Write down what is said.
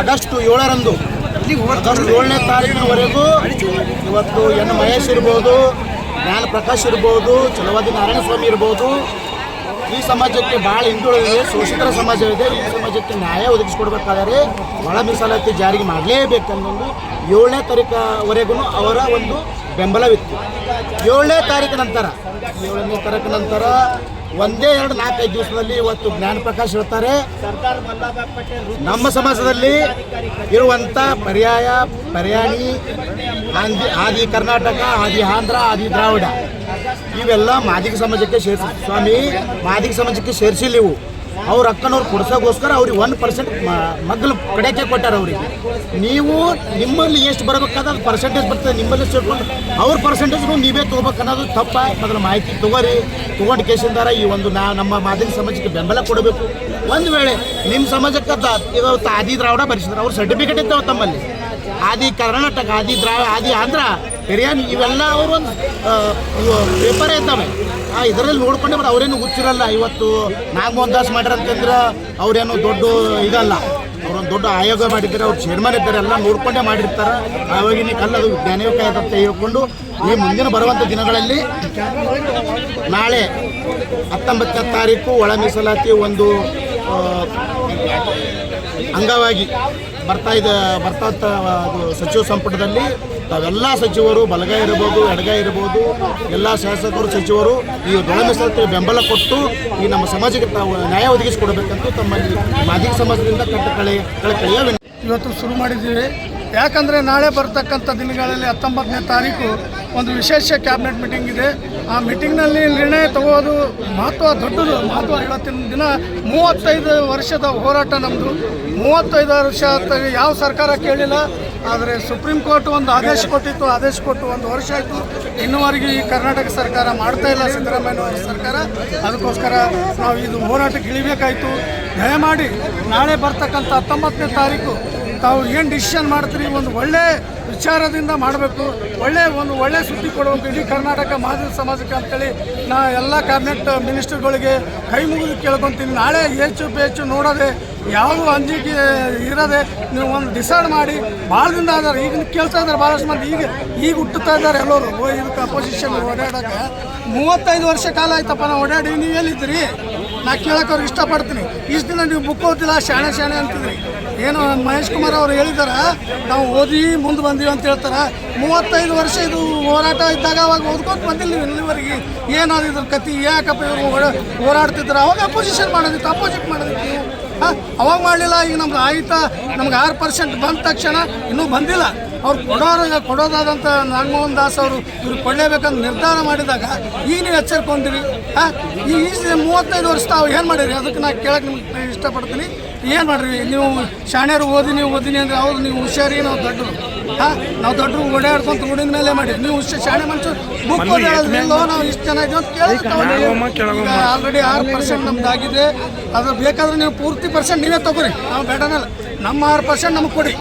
August ಏಳರಂದು. August ಏಳನೇ ತಾರೀಕಿನವರೆಗೂ ಇವತ್ತು ಎನ್ ಮಹೇಶ್ ಇರ್ಬೋದು ಜ್ಞಾನ ಪ್ರಕಾಶ್ ಇರ್ಬೋದು ಚಲವಾದಿ ನಾರಾಯಣ ಸ್ವಾಮಿ ಇರ್ಬೋದು. ಈ ಸಮಾಜಕ್ಕೆ ಭಾಳ ಹಿಂದುಳಿದಿದೆ ಶೋಷಿತರ ಸಮಾಜವಿದೆ ಈ ಸಮಾಜಕ್ಕೆ ನ್ಯಾಯ ಒದಗಿಸಿಕೊಡ್ಬೇಕಾದರೆ ಒಳ ಮೀಸಲಾತಿ ಜಾರಿಗೆ ಮಾಡಲೇಬೇಕನ್ನೊಂದು ಏಳನೇ ತಾರೀಕವರೆಗೂ ಅವರ ಒಂದು ಬೆಂಬಲವಿತ್ತು. ಏಳನೇ ತಾರೀಕು ನಂತರ, ಏಳನೇ ತಾರೀಕು ನಂತರ ಒಂದೇ ಎರಡು ನಾಲ್ಕೈದು ದಿವಸದಲ್ಲಿ ಇವತ್ತು ಜ್ಞಾನ ಪ್ರಕಾಶ್ ಇರ್ತಾರೆ. ನಮ್ಮ ಸಮಾಜದಲ್ಲಿ ಇರುವಂಥ ಪರ್ಯಾಯ, ಪರ್ಯಾಣಿ, ಆಂಧಿ, ಆದಿ ಕರ್ನಾಟಕ, ಆದಿ ಆಂಧ್ರ, ಆದಿ ದ್ರಾವಿಡ. ಇವೆಲ್ಲ ಮಾದಿಗ ಸಮಾಜಕ್ಕೆ ಸೇರಿಸಿ ಸ್ವಾಮಿ, ಮಾದಿಗ ಸಮಾಜಕ್ಕೆ ಸೇರಿಸಿಲ್ಲ ಇವು. ಅವ್ರ ಅಕ್ಕನವ್ರು ಕೊಡ್ಸೋಕ್ಕೋಸ್ಕರ ಅವ್ರಿಗೆ ಒನ್ ಪರ್ಸೆಂಟ್ ಮಗ್ಲು ಕಡೆಗೆ ಕೊಟ್ಟಾರ ಅವ್ರಿಗೆ. ನೀವು ನಿಮ್ಮಲ್ಲಿ ಎಷ್ಟು ಬರಬೇಕಾದ ಅದು ಪರ್ಸೆಂಟೇಜ್ ಬರ್ತದೆ, ನಿಮ್ಮಲ್ಲಿ ಸೇರ್ಕೊಂಡು ಅವ್ರ ಪರ್ಸೆಂಟೇಜ್ನು ನೀವೇ ತೊಗೋಬೇಕು ಅನ್ನೋದು ತಪ್ಪ ಮೊದಲು ಮಾಹಿತಿ ತಗೋರಿ. ತೊಗೊಂಡು ಕೇಸಿಂದಾರ ಈ ಒಂದು ನಾ, ನಮ್ಮ ಮಾದರಿ ಸಮಾಜಕ್ಕೆ ಬೆಂಬಲ ಕೊಡಬೇಕು. ಒಂದು ವೇಳೆ ನಿಮ್ಮ ಸಮಾಜಕ್ಕೆ ಇವತ್ತು ಆದಿ ದ್ರಾವಿಡ ಬರೆಸಿದ್ರು ಅವ್ರ ಸರ್ಟಿಫಿಕೇಟ್ ಇದ್ದಾವೆ ತಮ್ಮಲ್ಲಿ. ಆದಿ ಕರ್ನಾಟಕ, ಆದಿ ದ್ರಾವ ಆದಿ ಆಂಧ್ರ ಹಿರಿಯನ್ ಇವೆಲ್ಲ ಅವರು ಒಂದು ಪೇಪರೇ ಇದ್ದಾವೆ. ಆ, ಇದರಲ್ಲಿ ನೋಡ್ಕೊಂಡೆ ಬಟ್ ಅವರೇನು ಹುಚ್ಚಿರಲ್ಲ. ಇವತ್ತು ನಾಗಮೋಹನ್ ದಾಸ್ ಮಾಡ್ಯಾರ ಅವರೇನು ಅವ್ರೇನು ದೊಡ್ಡ ಇದಲ್ಲ. ಅವ್ರೊಂದು ದೊಡ್ಡ ಆಯೋಗ ಮಾಡಿದ್ದಾರೆ, ಅವ್ರು ಚೇರ್ಮನ್ ಇದ್ದಾರೆ, ಎಲ್ಲ ನೋಡ್ಕೊಂಡೇ ಮಾಡಿರ್ತಾರೆ. ಆವಾಗಿನ ಕಲ್ಲದು ಜ್ಞಾನಯೋಗ ಅಂತ ಹೇಳ್ಕೊಂಡು ಈ ಮುಂದಿನ ಬರುವಂಥ ದಿನಗಳಲ್ಲಿ ನಾಳೆ ಹತ್ತೊಂಬತ್ತನೇ ತಾರೀಕು ಒಳ ಮೀಸಲಾತಿ ಒಂದು ಅಂಗವಾಗಿ ಬರ್ತಾ ಇದೆ, ಬರ್ತಾ ಅದು ಸಚಿವ ಸಂಪುಟದಲ್ಲಿ ತಾವೆಲ್ಲ ಸಚಿವರು, ಬಲಗೈ ಇರ್ಬೋದು, ಎಡಗೈ ಇರ್ಬೋದು, ಎಲ್ಲ ಶಾಸಕರು, ಸಚಿವರು ಈ ದೊಡ್ಡ ಬೆಂಬಲ ಕೊಟ್ಟು ಈ ನಮ್ಮ ಸಮಾಜಕ್ಕೆ ತಾವು ನ್ಯಾಯ ಒದಗಿಸಿಕೊಡಬೇಕಂತ ತಮ್ಮಲ್ಲಿ ಮಾದಿಗ ಸಮಾಜದಿಂದ ಕಟ್ಟ ಕಳೆ ಕಳೆ ಇವತ್ತು ಶುರು ಮಾಡಿದ್ದೀವಿ. ಯಾಕಂದರೆ ನಾಳೆ ಬರ್ತಕ್ಕಂಥ ದಿನಗಳಲ್ಲಿ ಹತ್ತೊಂಬತ್ತನೇ ತಾರೀಕು ಒಂದು ವಿಶೇಷ ಕ್ಯಾಬಿನೆಟ್ ಮೀಟಿಂಗ್ ಇದೆ. ಆ ಮೀಟಿಂಗ್ನಲ್ಲಿ ನಿರ್ಣಯ ತಗೋದು ಮಹತ್ವ ದೊಡ್ಡದು. ಮಹತ್ವ ಇವತ್ತಿನ ದಿನ ಮೂವತ್ತೈದು ವರ್ಷದ ಹೋರಾಟ ನಮ್ಮದು ಮೂವತ್ತೈದು ವರ್ಷ ಯಾವ ಸರ್ಕಾರ ಕೇಳಿಲ್ಲ. ಆದರೆ ಸುಪ್ರೀಂ ಕೋರ್ಟ್ ಒಂದು ಆದೇಶ ಕೊಟ್ಟಿತ್ತು. ಆದೇಶ ಕೊಟ್ಟು ಒಂದು ವರ್ಷ ಆಯಿತು. ಇನ್ನುವರೆಗೂ ಈ ಕರ್ನಾಟಕ ಸರ್ಕಾರ ಮಾಡ್ತಾ ಇಲ್ಲ ಸಿದ್ದರಾಮಯ್ಯ ಅವರ ಸರ್ಕಾರ. ಅದಕ್ಕೋಸ್ಕರ ನಾವು ಇದು ಹೋರಾಟಕ್ಕೆ ಇಳಿಬೇಕಾಯಿತು. ದಯಮಾಡಿ ನಾಳೆ ಬರ್ತಕ್ಕಂಥ ಹತ್ತೊಂಬತ್ತನೇ ತಾರೀಕು ತಾವು ಏನು ಡಿಸಿಷನ್ ಮಾಡ್ತೀರಿ? ಒಂದು ಒಳ್ಳೆ ವಿಚಾರದಿಂದ ಮಾಡಬೇಕು. ಒಳ್ಳೆ ಒಂದು ಒಳ್ಳೆ ಸುದ್ದಿ ಕೊಡಬೇಕು ಇಡೀ ಕರ್ನಾಟಕ ಮಾದರಿ ಸಮಾಜಕ್ಕೆ ಅಂತೇಳಿ ನಾ ಎಲ್ಲ ಕ್ಯಾಬಿನೆಟ್ ಮಿನಿಸ್ಟರ್ಗಳಿಗೆ ಕೈ ಮುಗಿದು ಕೇಳ್ಕೊತೀನಿ. ನಾಳೆ ಹೆಚ್ಚು ಹೆಚ್ಚು ನೋಡೋದೆ ಯಾವುದು ಅಂಜಿಕೆ ಇರದೆ ನೀವು ಒಂದು ಡಿಸೈಡ್ ಮಾಡಿ ಭಾಳ ದಿನ ಆದರೆ ಈಗ ಕೇಳ್ತಾ ಇದ್ದಾರೆ ಭಾಳಷ್ಟು ಮಂದಿ. ಈಗ ಈಗ ಹುಟ್ಟುತ್ತಾ ಇದ್ದಾರೆ ಎಲ್ಲರೂ. ಇದಕ್ಕೆ ಅಪೋಸಿಷನ್ ಓಡಾಡೋಕೆ ಮೂವತ್ತೈದು ವರ್ಷ ಕಾಲ ಆಯ್ತಪ್ಪ ನಾವು ಓಡಾಡಿ. ನೀವು ಎಲ್ಲಿದ್ದೀರಿ? ನಾ ಕೇಳೋಕೆ ಅವ್ರಿಗೆ ಇಷ್ಟಪಡ್ತೀನಿ. ಇಷ್ಟು ದಿನ ನೀವು ಬುಕ್ ಓದಿಲ್ಲ ಶಾಣೆ ಶಾಣೆ ಅಂತಿದ್ರಿ. ಏನು ಮಹೇಶ್ ಕುಮಾರ್ ಅವರು ಹೇಳಿದಾರ, ನಾವು ಓದಿ ಮುಂದೆ ಬಂದೀವಿ ಅಂತ ಹೇಳ್ತಾರೆ. ಮೂವತ್ತೈದು ವರ್ಷ ಇದು ಹೋರಾಟ ಇದ್ದಾಗ ಅವಾಗ ಓದ್ಕೊಂಡು ಬಂದಿಲ್ಲ ನೀವು ಇಲ್ಲಿವರೆಗೆ. ಏನಾದ್ರು ಇದ್ರ ಕತಿ ಯಾಕಪ್ಪ ಇವರು ಹೋರಾಡ್ತಿದ್ರು ಅವಾಗ ಅಪೋಸಿಷನ್ ಮಾಡೋದಿತ್ತು ಅಪೋಸಿಟ್ ಮಾಡೋದಿತ್ತು ಅವಾಗ ಮಾಡಲಿಲ್ಲ ಈಗ ನಮ್ದು ಆಯ್ತಾ ನಮ್ಗೆ ಆರು ಪರ್ಸೆಂಟ್ ಬಂದ ತಕ್ಷಣ ಇನ್ನೂ ಬಂದಿಲ್ಲ. ಅವ್ರು ಕೊಡೋರು ಕೊಡೋದಾದಂಥ ನಾಗಮೋಹನ್ ದಾಸ್ ಅವರು ಇವ್ರು ಕೊಡಲೇಬೇಕಂತ ನಿರ್ಧಾರ ಮಾಡಿದಾಗ ಈಗ ನೀವು ಎಚ್ಚರಿಕೊಂಡಿರಿ ಹಾಂ? ಈ ಮೂವತ್ತೈದು ವರ್ಷ ತಾವು ಏನು ಮಾಡಿರಿ? ಅದಕ್ಕೆ ನಾನು ಕೇಳಕ್ಕೆ ನಿಮ್ಗೆ ಇಷ್ಟಪಡ್ತೀನಿ. ಏನು ಮಾಡಿರಿ? ನೀವು ಶಾಣ್ಯರು ನೀವು ಓದಿನಿ ಅಂದ್ರೆ ಅವ್ರು ನೀವು ಹುಷಾರಿ ನಾವು ದೊಡ್ಡರು ಹಾಂ? ನಾವು ದೊಡ್ಡರು ಓಡಾಡ್ಕೊಂತ ಓಡಿದ ಮೇಲೆ ಮಾಡಿ. ನೀವು ಹುಷ ಶಾಣೆ ಮನುಷ್ಯರು ಬುಕ್ ಓದಾಡೋದ್ರಿಲ್ಲೋ ನಾವು ಇಷ್ಟು ಜನ ಅಂತ ಕೇಳಿ ಈಗ ಆಲ್ರೆಡಿ ಆರು ಪರ್ಸೆಂಟ್ ನಮ್ದಾಗಿದೆ. ಅದು ಬೇಕಾದ್ರೆ ನೀವು ಪೂರ್ತಿ ಪರ್ಸೆಂಟ್ ನೀವೇ ತಗೋರಿ. ನಾವು ಬೇಡನಲ್ಲ. ನಮ್ಮ ಆರು ಪರ್ಸೆಂಟ್ ನಮಗೆ ಕೊಡಿ.